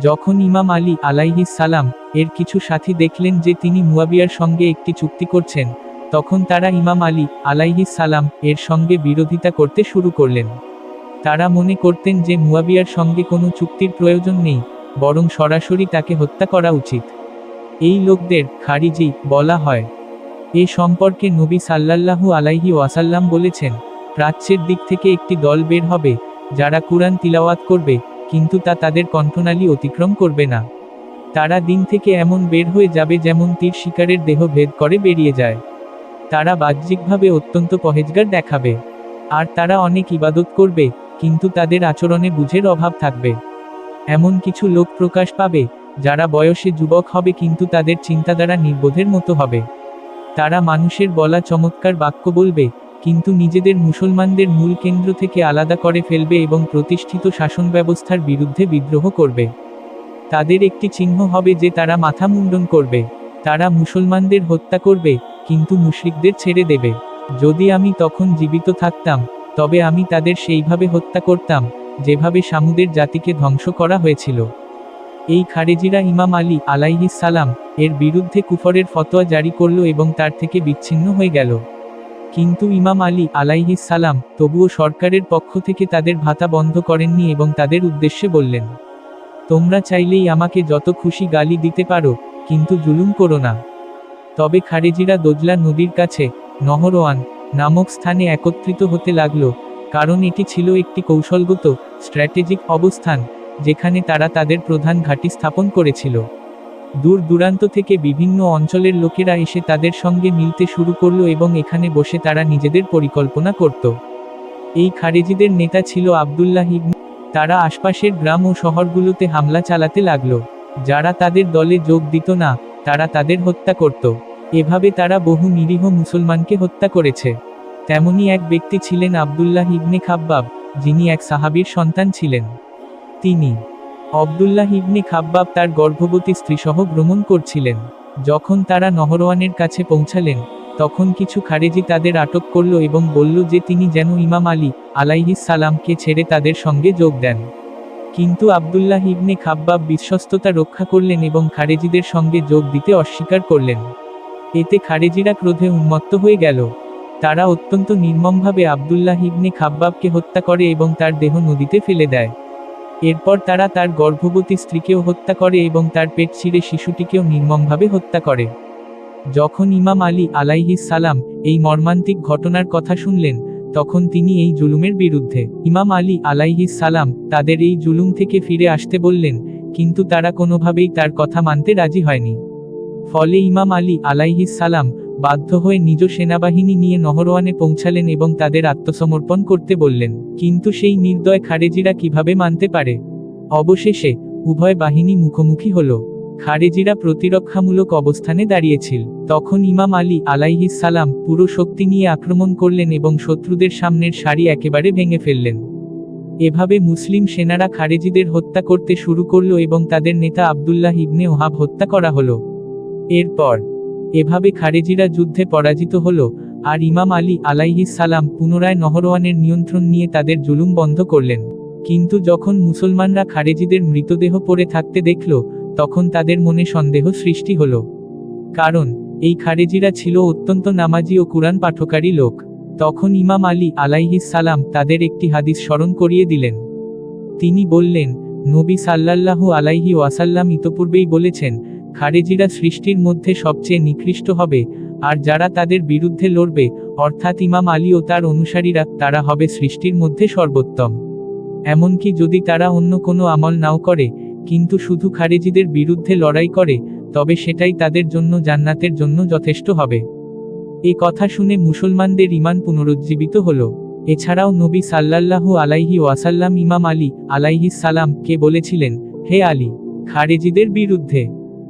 যখন ইমাম আলী আলাইহিস সালাম এর কিছু সাথী দেখলেন যে তিনি মুয়াবিয়ার সঙ্গে একটি চুক্তি করছেন, তখন তারা ইমাম আলী আলাইহিস সালাম এর সঙ্গে বিরোধিতা করতে শুরু করলেন। তারা মনে করতেন যে মুয়াবিয়ার সঙ্গে কোনো চুক্তির প্রয়োজন নেই, বরং সরাসরি তাকে হত্যা করা উচিত। এই লোকদের খারিজি বলা হয়। এ সম্পর্কে নবী সাল্লাল্লাহু আলাইহি ওয়াসাল্লাম বলেছেন, প্রাচ্যের দিক থেকে একটি দল বের হবে, যারা কুরআন তিলাওয়াত করবে কিন্তু তা তাদের কণ্ঠনালী অতিক্রম করবে না। তারা দিন থেকে এমন বের হয়ে যাবে যেমন তীর শিকারের দেহ ভেদ করে বেরিয়ে যায়। তারা বাহ্যিকভাবে অত্যন্ত পহেজগার দেখাবে। আর তারা অনেক ইবাদত করবে, কিন্তু তাদের আচরণে বুঝের অভাব থাকবে। এমন কিছু লোক প্রকাশ পাবে, যারা বয়সে যুবক হবে কিন্তু তাদের চিন্তাধারা নির্বোধের মতো হবে। তারা মানুষের বলা চমৎকার বাক্য বলবে কিন্তু নিজেদের মুসলমানদের মূল কেন্দ্র থেকে আলাদা করে ফেলবে এবং প্রতিষ্ঠিত শাসন ব্যবস্থার বিরুদ্ধে বিদ্রোহ করবে। তাদের একটি চিহ্ন হবে যে তারা মাথা মুন্ডন করবে, তারা মুসলমানদের হত্যা করবে, কিন্তু মুশরিকদের ছেড়ে দেবে। যদি আমি তখন জীবিত থাকতাম, তবে আমি তাদের সেইভাবে হত্যা করতাম, যেভাবে সামুদের জাতিকে ধ্বংস করা হয়েছিল। এই খারেজিরা ইমাম আলী আলাইহিস সালাম এর বিরুদ্ধে কুফরের ফতোয়া জারি করল এবং তার থেকে বিচ্ছিন্ন হয়ে গেল। কিন্তু ইমাম আলী, আলাইহিস সালাম, তবুও সরকারের পক্ষ থেকে তাদের ভাতা বন্ধ করেননি এবং তাদের উদ্দেশ্যে বললেন, তোমরা চাইলেই আমাকে যত খুশি গালি দিতে পারো, কিন্তু জুলুম করো না। তবে খারেজিরা দোজলা নদীর কাছে, নহরওয়ান নামক স্থানে একত্রিত হতে লাগল, কারণ এটি ছিল একটি কৌশলগত, স্ট্র্যাটেজিক অবস্থান, যেখানে তারা তাদের প্রধান ঘাঁটি স্থাপন করেছিল। দূর দূরান্ত থেকে বিভিন্ন অঞ্চলের লোকেরা এসে তাদের সঙ্গে মিলতে শুরু করল এবং এখানে বসে তারা নিজেদের পরিকল্পনা করত। এই খারেজিদের নেতা ছিল আবদুল্লাহ ইবনে তারা আশপাশের গ্রাম ও শহরগুলোতে হামলা চালাতে লাগল। যারা তাদের দলে যোগ দিত না, তারা তাদের হত্যা করত। এভাবে তারা বহু নিরীহ মুসলমানকে হত্যা করেছে। তেমনি এক ব্যক্তি ছিলেন আবদুল্লাহ ইবনে খাব্বাব, যিনি এক সাহাবীর সন্তান ছিলেন। তিনি আবদুল্লাহ ইবনে খাব্বাব তার গর্ভবতী স্ত্রীসহ ভ্রমণ করছিলেন। যখন তারা নহরওয়ানের কাছে পৌঁছালেন, তখন কিছু খারেজি তাদের আটক করল এবং বলল যে তিনি যেন ইমাম আলী আলাইহিস সালামকে ছেড়ে তাদের সঙ্গে যোগ দেন। কিন্তু আবদুল্লাহ ইবনে খাব্বাব বিশ্বস্ততা রক্ষা করলেন এবং খারেজিদের সঙ্গে যোগ দিতে অস্বীকার করলেন। এতে খারেজিরা ক্রোধে উন্মত্ত হয়ে গেল। তারা অত্যন্ত নির্মমভাবে আবদুল্লাহ ইবনে খাব্বাবকে হত্যা করে এবং তার দেহ নদীতে ফেলে দেয়। এরপর তারা তার গর্ভবতী স্ত্রীকেও হত্যা করে এবং তার পেট ছিঁড়ে শিশুটিকেও নির্মমভাবে হত্যা করে। যখন ইমাম আলী আলাইহিস সালাম এই মর্মান্তিক ঘটনার কথা শুনলেন, তখন তিনি এই জুলুমের বিরুদ্ধে। ইমাম আলী আলাইহিস সালাম তাদের এই জুলুম থেকে ফিরে আসতে বললেন, কিন্তু তারা কোনোভাবেই তার কথা মানতে রাজি হয়নি। ফলে ইমাম আলী আলাইহিস সালাম বাধ্য হয়ে নিজ সেনাবাহিনী নিয়ে নহরওয়ানে পৌঁছালেন এবং তাদের আত্মসমর্পণ করতে বললেন, কিন্তু সেই নির্দয় খারেজিরা কীভাবে মানতে পারে? অবশেষে উভয় বাহিনী মুখোমুখি হল। খারেজিরা প্রতিরক্ষামূলক অবস্থানে দাঁড়িয়েছিল। তখন ইমাম আলী আলাইহিস সালাম পুরো শক্তি নিয়ে আক্রমণ করলেন এবং শত্রুদের সামনের সারি একেবারে ভেঙে ফেললেন। এভাবে মুসলিম সেনারা খারেজিদের হত্যা করতে শুরু করল এবং তাদের নেতা আবদুল্লাহ ইবনে ওহাব হত্যা করা হলো। এরপর এভাবে খারেজিরা যুদ্ধে পরাজিত হল, আর ইমাম আলী আলাইহিস সালাম পুনরায় নহরওয়ানের নিয়ন্ত্রণ নিয়ে তাদের জুলুম বন্ধ করলেন। কিন্তু যখন মুসলমানরা খারেজিদের মৃতদেহ পড়ে থাকতে দেখল, তখন তাদের মনে সন্দেহ সৃষ্টি হল। কারণ, এই খারেজিরা ছিল অত্যন্ত নামাজি ও কুরআন পাঠকারী লোক। তখন ইমাম আলী আলাইহিস সালাম তাদের একটি হাদিস স্মরণ করিয়ে দিলেন। তিনি বললেন, নবী সাল্লাল্লাহু আলাইহি ওয়াসাল্লাম ইতপূর্বেই বলেছেন খারেজিরা সৃষ্টির মধ্যে সবচেয়ে নিকৃষ্ট হবে, আর যারা তাদের বিরুদ্ধে লড়বে, অর্থাৎ ইমাম আলী ও তার অনুসারীরা, তারা হবে সৃষ্টির মধ্যে সর্বোত্তম। এমনকি যদি তারা অন্য কোনো আমল নাও করে, কিন্তু শুধু খারেজিদের বিরুদ্ধে লড়াই করে, তবে সেটাই তাদের জন্য জান্নাতের জন্য যথেষ্ট হবে। এ কথা শুনে মুসলমানদের ইমান পুনরুজ্জীবিত হল। এছাড়াও নবী সাল্লাল্লাহু আলাইহি ওয়াসাল্লাম ইমাম আলী আলাইহিস সালাম কে বলেছিলেন, হে আলী, খারেজিদের বিরুদ্ধে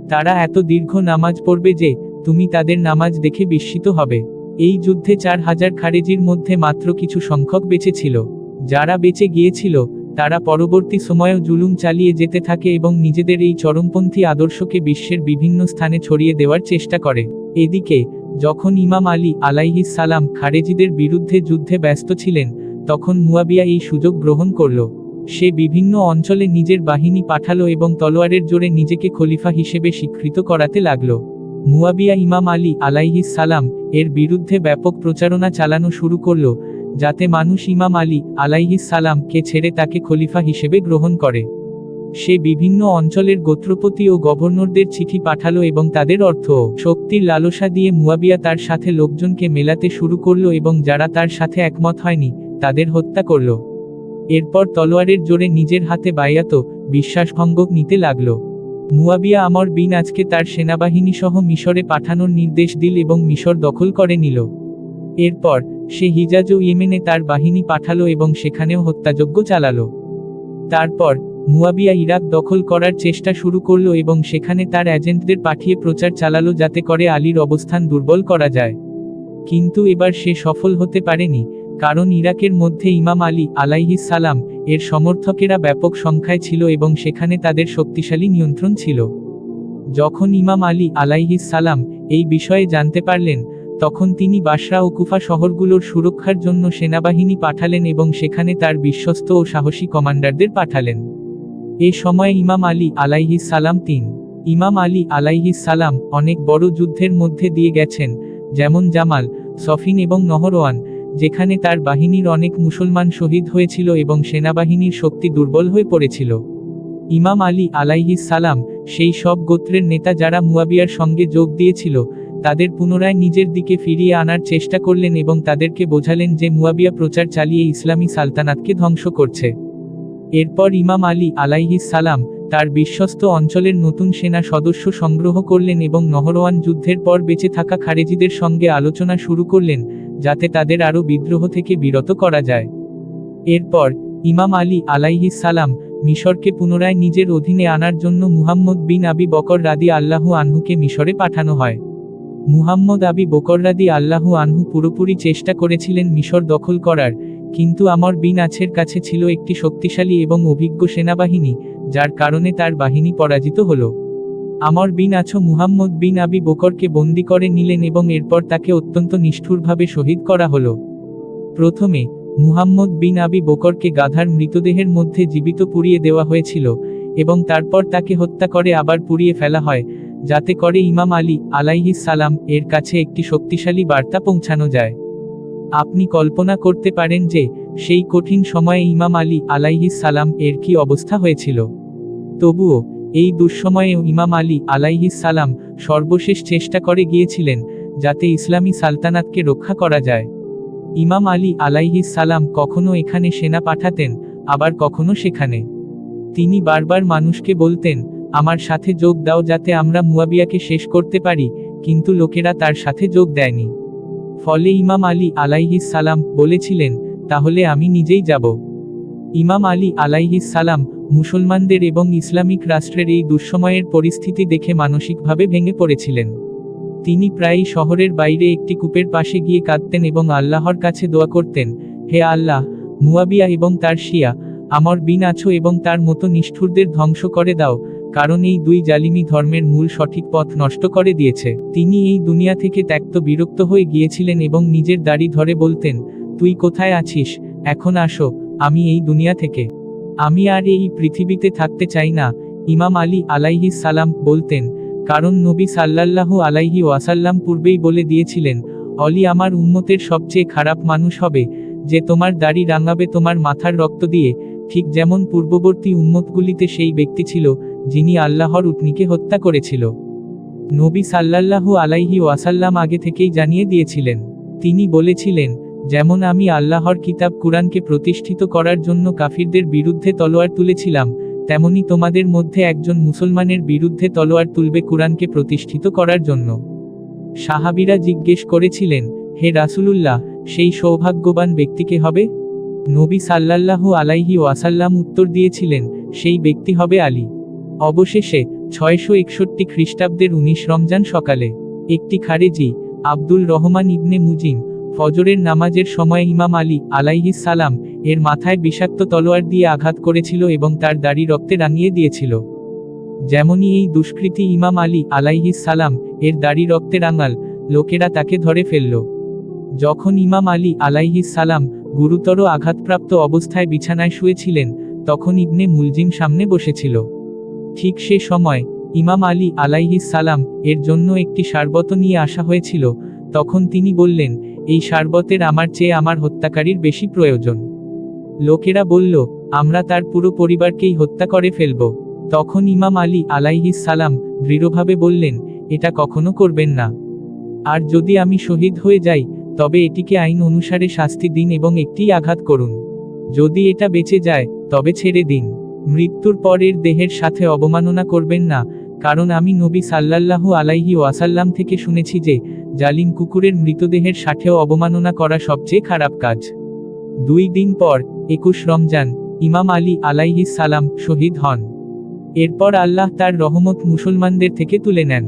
তারা এত দীর্ঘ নামাজ পড়বে যে, তুমি তাদের নামাজ দেখে বিস্মিত হবে। এই যুদ্ধে চার হাজার খারেজির মধ্যে মাত্র কিছু সংখ্যক বেঁচে ছিল যারা বেঁচে গিয়েছিল, তারা পরবর্তী সময়েও জুলুম চালিয়ে যেতে থাকে এবং নিজেদের এই চরমপন্থী আদর্শকে বিশ্বের বিভিন্ন স্থানে ছড়িয়ে দেওয়ার চেষ্টা করে। এদিকে, যখন ইমাম আলী আলাইহিস সালাম খারেজিদের বিরুদ্ধে যুদ্ধে ব্যস্ত ছিলেন, তখন মুয়াবিয়া এই সুযোগ গ্রহণ করল। সে বিভিন্ন অঞ্চলে নিজের বাহিনী পাঠালো এবং তলোয়ারের জোরে নিজেকে খলিফা হিসেবে স্বীকৃত করাতে লাগল। মুয়াবিয়া ইমাম আলী আলাইহিস সালাম এর বিরুদ্ধে ব্যাপক প্রচারণা চালানো শুরু করল, যাতে মানুষ ইমাম আলী আলাইহিস সালামকে ছেড়ে তাকে খলিফা হিসেবে গ্রহণ করে। সে বিভিন্ন অঞ্চলের গোত্রপতি ও গভর্নরদের চিঠি পাঠালো এবং তাদের অর্থ শক্তির লালসা দিয়ে মুয়াবিয়া তার সাথে লোকজনকে মেলাতে শুরু করল এবং যারা তার সাথে একমত হয়নি, তাদের হত্যা করল। এরপর তলোয়ারের জোরে নিজের হাতে বায়াত বিশ্বাসভঙ্গ নিতে লাগল। মুয়াবিয়া আমর বিন আজকে তার সেনাবাহিনী সহ মিশরে পাঠানোর নির্দেশ দিল এবং মিশর দখল করে নিল। এরপর সে হিজাজ ও ইয়েমেনে তার বাহিনী পাঠালো এবং সেখানেও হত্যাযজ্ঞ চালালো। তারপর মুয়াবিয়া ইরাক দখল করার চেষ্টা শুরু করল এবং সেখানে তার এজেন্টদের পাঠিয়ে প্রচার চালালো যাতে করে আলীর অবস্থান দুর্বল করা যায়। কিন্তু এবার সে সফল হতে পারেনি কারণ ইরাকের মধ্যে ইমাম আলী আলাইহিস সালাম এর সমর্থকেরা ব্যাপক সংখ্যায় ছিল এবং সেখানে তাদের শক্তিশালী নিয়ন্ত্রণ ছিল। যখন ইমাম আলী আলাইহিস সালাম এই বিষয়ে জানতে পারলেন, তখন তিনি বাসরা ও কুফা শহরগুলোর সুরক্ষার জন্য সেনাবাহিনী পাঠালেন এবং সেখানে তার বিশ্বস্ত ও সাহসী কমান্ডারদের পাঠালেন। এ সময় ইমাম আলী আলাইহিস সালাম তিন। ইমাম আলী আলাইহিস সালাম অনেক বড় যুদ্ধের মধ্যে দিয়ে গেছেন, যেমন জামাল, সফিন এবং নহরওয়ান যেখানে তার বাহিনীর অনেক মুসলমান শহীদ হয়েছিল এবং সেনাবাহিনীর শক্তি দুর্বল হয়ে পড়েছিল। ইমাম আলী আলাইহিস সালাম সেই সব গোত্রের নেতা যারা মুয়াবিয়ার সঙ্গে যোগ দিয়েছিল, তাদের পুনরায় নিজের দিকে ফিরিয়ে আনার চেষ্টা করলেন এবং তাদেরকে বোঝালেন যে মুয়াবিয়া প্রচার চালিয়ে ইসলামী সালতানাতকে ধ্বংস করছে। এরপর ইমাম আলী আলাইহিস সালাম তার বিশ্বস্ত অঞ্চলের নতুন সেনা সদস্য সংগ্রহ করলেন এবং নহরওয়ান যুদ্ধের পর বেঁচে থাকা খারেজিদের সঙ্গে আলোচনা শুরু করলেন যাতে তাদের আরও বিদ্রোহ থেকে বিরত করা যায়। এরপর, ইমাম আলী আলাইহিস সালাম মিশরকে পুনরায় নিজের অধীনে আনার জন্য মুহাম্মদ বিন আবি বকর রাদি আল্লাহু আনহুকে মিশরে পাঠানো হয়। মুহাম্মদ আবি বকর রাদি আল্লাহু আনহু পুরোপুরি চেষ্টা করেছিলেন মিশর দখল করার, কিন্তু আমর বিন আছের কাছে ছিল একটি শক্তিশালী এবং অভিজ্ঞ সেনাবাহিনী, যার কারণে তার বাহিনী পরাজিত হল। আমর বিন আছো মুহাম্মদ বিন আবি বকরকে বন্দি করে নিলেন এবং এরপর তাকে অত্যন্ত নিষ্ঠুরভাবে শহীদ করা হলো। প্রথমে, মুহাম্মদ বিন আবি বকরকে গাধার মৃতদেহের মধ্যে জীবিত পুড়িয়ে দেওয়া হয়েছিল এবং তারপর তাকে হত্যা করে আবার পুড়িয়ে ফেলা হয়, যাতে করে ইমাম আলী আলাইহিস সালাম এর কাছে একটি শক্তিশালী বার্তা পৌঁছানো যায়। আপনি কল্পনা করতে পারেন যে, সেই কঠিন সময়ে ইমাম আলী আলাইহিস সালাম এর কি অবস্থা হয়েছিল। তবুও এই দুঃসময়েও ইমাম আলী আলাইহিস সালাম সর্বশেষ চেষ্টা করে গিয়েছিলেন, যাতে ইসলামী সালতানাতকে রক্ষা করা যায়। ইমাম আলী আলাইহিস সালাম কখনো এখানে সেনা পাঠাতেন, আবার কখনো সেখানে। তিনি বারবার মানুষকে বলতেন, আমার সাথে যোগ দাও যাতে আমরা মুয়াবিয়াকে শেষ করতে পারি, কিন্তু লোকেরা তার সাথে যোগ দেয়নি। ফলে ইমাম আলী আলাইহিস সালাম বলেছিলেন, তাহলে আমি নিজেই যাব। ইমাম আলী আলাইহিস সালাম মুসলমানদের এবং ইসলামিক রাষ্ট্রের এই দুঃসময়ের পরিস্থিতি দেখে মানসিকভাবে ভেঙে পড়েছিলেন। তিনি প্রায়ই শহরের বাইরে একটি কূপের পাশে গিয়ে কাঁদতেন এবং আল্লাহর কাছে দোয়া করতেন, হে আল্লাহ, মুয়াবিয়া এবং তার শিয়া, আমার বিন আছো এবং তার মতো নিষ্ঠুরদের ধ্বংস করে দাও, কারণ এই দুই জালিমি ধর্মের মূল সঠিক পথ নষ্ট করে দিয়েছে। তিনি এই দুনিয়া থেকে ত্যক্ত বিরক্ত হয়ে গিয়েছিলেন এবং নিজের দাড়ি ধরে বলতেন, তুই কোথায় আছিস? এখন আসো, আমি এই দুনিয়া থেকে। আমি আর এই পৃথিবীতে থাকতে চাই না, ইমাম আলী আলাইহিস সালাম বলতেন, কারণ নবী সাল্লাল্লাহু আলাইহি ওয়াসাল্লাম পূর্বেই বলে দিয়েছিলেন, অলি আমার উন্মতের সবচেয়ে খারাপ মানুষ হবে, যে তোমার দাড়ি রাঙাবে তোমার মাথার রক্ত দিয়ে, ঠিক যেমন পূর্ববর্তী উন্মতগুলিতে সেই ব্যক্তি ছিল, যিনি আল্লাহর উটনিকে হত্যা করেছিল। নবী সাল্লাল্লাহু আলাইহি ওয়াসাল্লাম আগে থেকেই জানিয়ে দিয়েছিলেন, তিনি বলেছিলেন যেমন আমি আল্লাহর কিতাব কুরআনকে প্রতিষ্ঠিত করার জন্য কাফিরদের বিরুদ্ধে তলোয়ার তুলেছিলাম, তেমনি তোমাদের মধ্যে একজন মুসলমানের বিরুদ্ধে তলোয়ার তুলবে কুরআনকে প্রতিষ্ঠিত করার জন্য। সাহাবিরা জিজ্ঞেস করেছিলেন, হে রাসুলুল্লাহ, সেই সৌভাগ্যবান ব্যক্তিকে হবে? নবী সাল্লাল্লাহু আলাইহি ওয়াসাল্লাম উত্তর দিয়েছিলেন, সেই ব্যক্তি হবে আলী। অবশেষে, ছয়শো একষট্টি খ্রিস্টাব্দের উনিশ রমজান সকালে, একটি খারেজি আব্দুল রহমান ইবনে মুজিম ফজরের নামাজের সময় ইমাম আলী আলাইহিস সালাম, এর মাথায় বিষাক্ত তলোয়ার দিয়ে আঘাত করেছিল এবং তার দাড়ি রক্তে রাঙিয়ে দিয়েছিল। যেমনই এই দুষ্কৃতী ইমাম আলী আলাইহিস সালাম, এর দাড়ি রক্তে রাঙাল, লোকেরা তাকে ধরে ফেলল। যখন ইমাম আলী আলাইহিস সালাম, গুরুতর আঘাতপ্রাপ্ত অবস্থায় বিছানায় শুয়েছিলেন, তখন ইবনে মুলজিম সামনে বসেছিল। ঠিক সে সময়, ইমাম আলী আলাইহিস সালাম, এর জন্য একটি সারবত নিয়ে আসা হয়েছিল, তখন তিনি বললেন এই সারবতের আমার চেয়ে আমার হত্যাকারীর বেশি প্রয়োজন। লোকেরা বলল, আমরা তার পুরো পরিবারকেই হত্যা করে ফেলব। তখন ইমাম আলী আলাইহিস সালাম দৃঢ়ভাবে বললেন, এটা কখনো করবেন না। আর যদি আমি শহীদ হয়ে যাই, তবে এটিকে আইন অনুসারে শাস্তি দিন এবং একটি আঘাত করুন। যদি এটা বেঁচে যায়, তবে ছেড়ে দিন। মৃত্যুর পরের দেহের সাথে অবমাননা করবেন না, কারণ আমি নবী সাল্লাল্লাহু আলাইহি ওয়াসাল্লাম থেকে শুনেছি যে জালিম কুকুরের মৃতদেহের সাথেও অবমাননা করা সবচেয়ে খারাপ কাজ। দুই দিন পর, একুশ রমজান, ইমাম আলী আলাইহিস সালাম শহীদ হন। এরপর আল্লাহ তার রহমত মুসলমানদের থেকে তুলে নেন।